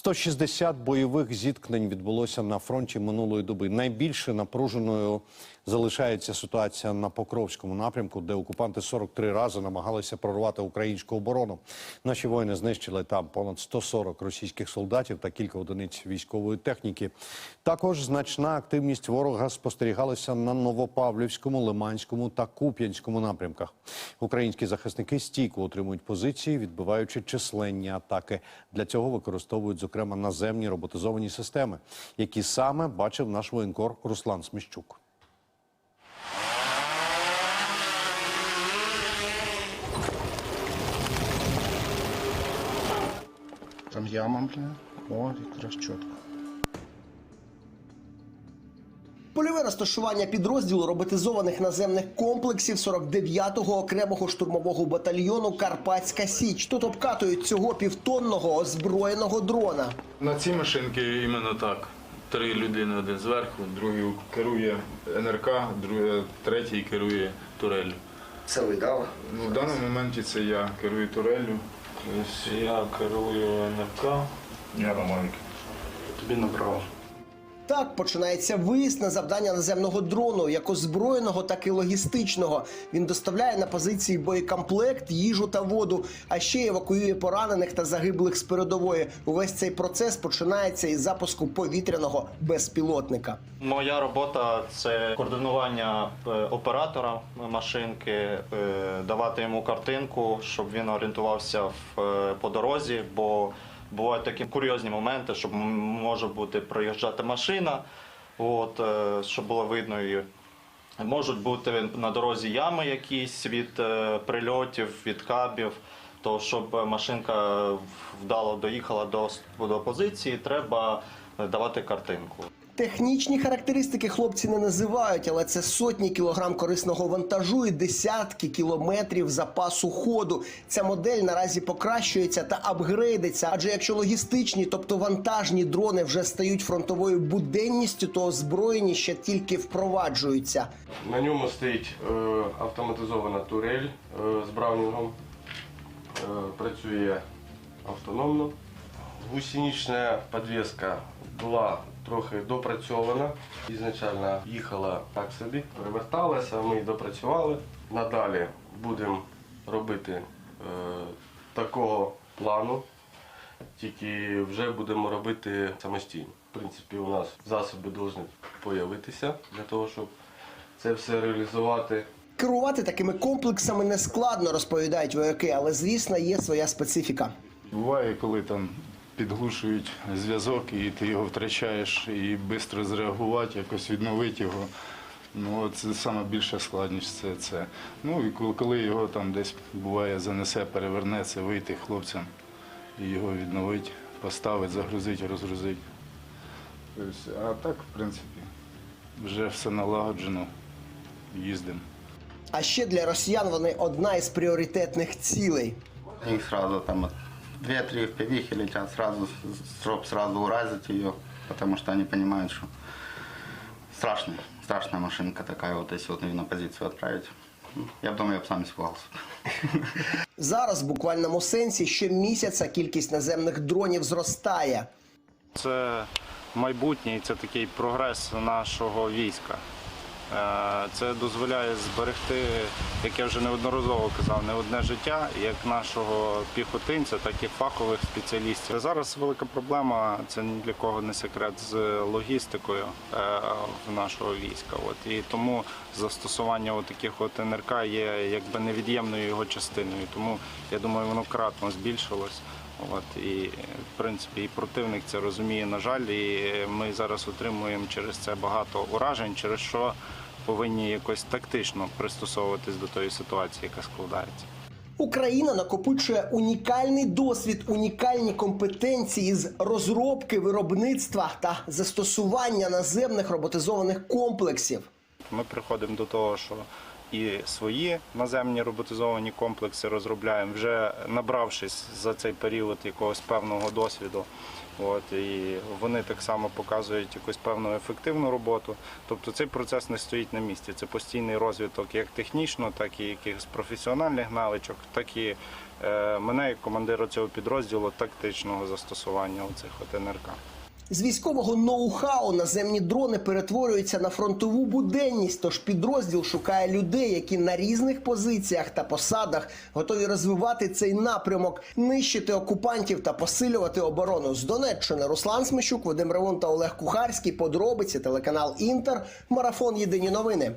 160 бойових зіткнень відбулося на фронті минулої доби. Найбільше напруженою залишається ситуація на Покровському напрямку, де окупанти 43 рази намагалися прорвати українську оборону. Наші воїни знищили там понад 140 російських солдатів та кілька одиниць військової техніки. Також значна активність ворога спостерігалася на Новопавлівському, Лиманському та Куп'янському напрямках. Українські захисники стійко утримують позиції, відбиваючи численні атаки. Для цього використовують зокрема наземні роботизовані системи, які саме бачив наш воєнкор Руслан Сміщук. Там яма, бля. О, якраз чітко. Розташування підрозділу роботизованих наземних комплексів 49-го окремого штурмового батальйону Карпатська Січ. Тут обкатують цього півтонного озброєного дрона. На цій машинці іменно так. Три людини, один зверху, другий керує НРК, другий, третій керує туреллю. Це ви дали? Ну, в даному моменті це я керую туреллю. Я керую НРК. Я на маленький. Тобі направо. Так починається виїзд на завдання наземного дрону, як озброєного, так і логістичного. Він доставляє на позиції боєкомплект, їжу та воду, а ще евакуює поранених та загиблих з передової. Увесь цей процес починається із запуску повітряного безпілотника. Моя робота це координування е, оператора машинки, е, давати йому картинку, щоб він орієнтувався в, е, по дорозі, бо бувають такі курйозні моменти, щоб може бути проїжджати машина, от, е, щоб було видно її. Можуть бути на дорозі ями якісь від е, прильотів, від кабів. То щоб машинка вдало доїхала до, до позиції, треба давати картинку. Технічні характеристики хлопці не називають, але це сотні кілограм корисного вантажу і десятки кілометрів запасу ходу. Ця модель наразі покращується та апгрейдиться. Адже якщо логістичні, тобто вантажні дрони вже стають фронтовою буденністю, то озброєні ще тільки впроваджуються. На ньому стоїть е, автоматизована турель е, з браунінгом. Е, працює автономно. Гусенична підвіска була трохи допрацьована. Ізначально їхала так собі, переверталася, ми допрацювали. Надалі будемо робити е, такого плану, тільки вже будемо робити самостійно. В принципі, у нас засоби повинні з'явитися для того, щоб це все реалізувати. Керувати такими комплексами не складно, розповідають вояки, але звісно є своя специфіка. Буває, коли там підглушують зв'язок і ти його втрачаєш, і швидко зреагувати, якось відновити його. Ну, це саме більша складність це це. Ну і коли- його там десь буває, занесе, переверне, це вийти хлопцям і його відновити, поставити, загрузити, розгрузити. Тобто, а так, в принципі, вже все налагоджено, їздимо. А ще для росіян вони одна із пріоритетних цілей. У них сразу там две-три впивихи летят сразу, чтобы сразу уразить ее, потому что они понимают, что страшная, страшная машинка такая, вот если вот ее на позицию отправить. ну, Я бы думаю, я бы сам испугался. Зараз в буквальному сенсі щомісяця кількість наземних дронів зростає. Це майбутнє і це такий прогрес нашого війська. Е, Це дозволяє зберегти, як я вже неодноразово казав, не одне життя, як нашого піхотинця, так і фахових спеціалістів. Зараз велика проблема, це ні для кого не секрет з логістикою е, нашого війська. От і тому застосування таких от НРК є якби невід'ємною його частиною. Тому я думаю, воно кратно збільшилось. От і в принципі і противник це розуміє, на жаль, і ми зараз отримуємо через це багато уражень, через що повинні якось тактично пристосовуватись до тої ситуації, яка складається. Україна накопичує унікальний досвід, унікальні компетенції з розробки, виробництва та застосування наземних роботизованих комплексів. Ми приходимо до того, що і свої наземні роботизовані комплекси розробляємо, вже набравшись за цей період якогось певного досвіду. От і вони так само показують якусь певну ефективну роботу. Тобто цей процес не стоїть на місці. Це постійний розвиток як технічно, так і якихось професіональних навичок, так і е, мене як командира цього підрозділу тактичного застосування оцих от НРК. З військового ноу-хау наземні дрони перетворюються на фронтову буденність. Тож підрозділ шукає людей, які на різних позиціях та посадах готові розвивати цей напрямок, нищити окупантів та посилювати оборону. З Донеччини Руслан Смещук, Вадим Ревун та Олег Кухарський. Подробиці телеканал Інтер. Марафон Єдині новини.